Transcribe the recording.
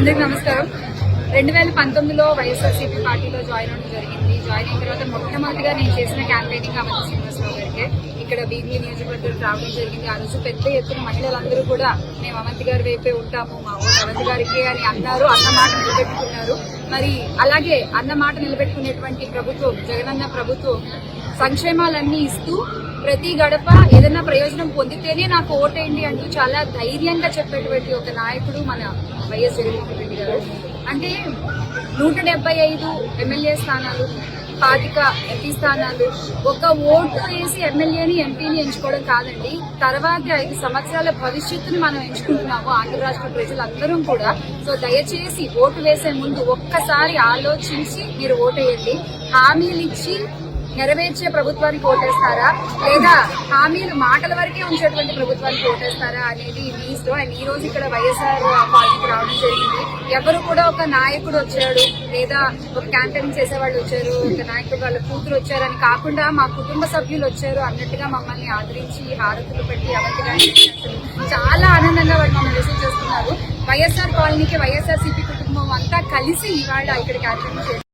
అందరికి నమస్కారం. రెండు వేల పంతొమ్మిదిలో వైఎస్ఆర్సీపీ పార్టీలో జాయిన్ అవ్వడం జరిగింది. జాయిన్ అయిన తర్వాత మొట్టమొదటిగా నేను చేసిన క్యాంపెయినింగ్ అవంతి శ్రీనివాసరావు గారికి. ఇక్కడ బీబీ నియోజకవర్గం రావడం జరిగింది. ఆ రోజు పెద్ద ఎత్తున మహిళలందరూ కూడా మేము అవంతి గారి వైపే ఉంటాము మా ఓ అవంతి గారికి అని అన్నారు అన్న మాట నిలబెట్టుకున్నారు. మరి అలాగే అన్న మాట నిలబెట్టుకునేటువంటి ప్రభుత్వం జగనన్న ప్రభుత్వం సంక్షేమాలన్నీ ఇస్తూ ప్రతి గడప ఏదైనా ప్రయోజనం పొందితేనే నాకు ఓటేయండి అంటూ చాలా ధైర్యంగా చెప్పేటువంటి ఒక నాయకుడు మన వైఎస్ జగన్మోహన్ రెడ్డి గారు. అంటే నూట డెబ్బై ఐదు ఎమ్మెల్యే స్థానాలు పాతిక ఎంపీ స్థానాలు. ఒక ఓటు వేసి ఎమ్మెల్యేని ఎంపీని ఎంచుకోవడం కాదండి. తర్వాత ఐదు సంవత్సరాల భవిష్యత్తుని మనం ఎంచుకుంటున్నాము ఆంధ్ర రాష్ట్ర ప్రజలందరం కూడా. సో దయచేసి ఓటు వేసే ముందు ఒక్కసారి ఆలోచించి మీరు ఓటేయండి హామీలు ఇచ్చి నెరవేర్చే ప్రభుత్వానికి ఓటేస్తారా? లేదా హామీలు మాటల వరకే ఉంచేటువంటి ప్రభుత్వానికి ఓటేస్తారా అనేది మీ ఇష్టం. అండ్ ఈ రోజు ఇక్కడ వైఎస్ఆర్ పార్టీకి రావడం జరిగింది. ఎవరు కూడా ఒక నాయకుడు వచ్చాడు లేదా ఒక క్యాంపెయిన్ చేసేవాళ్ళు వచ్చారు ఒక నాయకుడు వాళ్ళ కూతురు వచ్చారు అని కాకుండా మా కుటుంబ సభ్యులు వచ్చారు అన్నట్టుగా మమ్మల్ని ఆదరించి హారతులు పెట్టి అవంతిగా చాలా ఆనందంగా వాళ్ళు మమ్మల్ని రిసీవ్ చేస్తున్నారు. వైఎస్ఆర్ కాలనీకి వైఎస్ఆర్ సిపి కుటుంబం అంతా కలిసి ఇవాళ ఇక్కడ క్యాంపెయిన్ చేస్తారు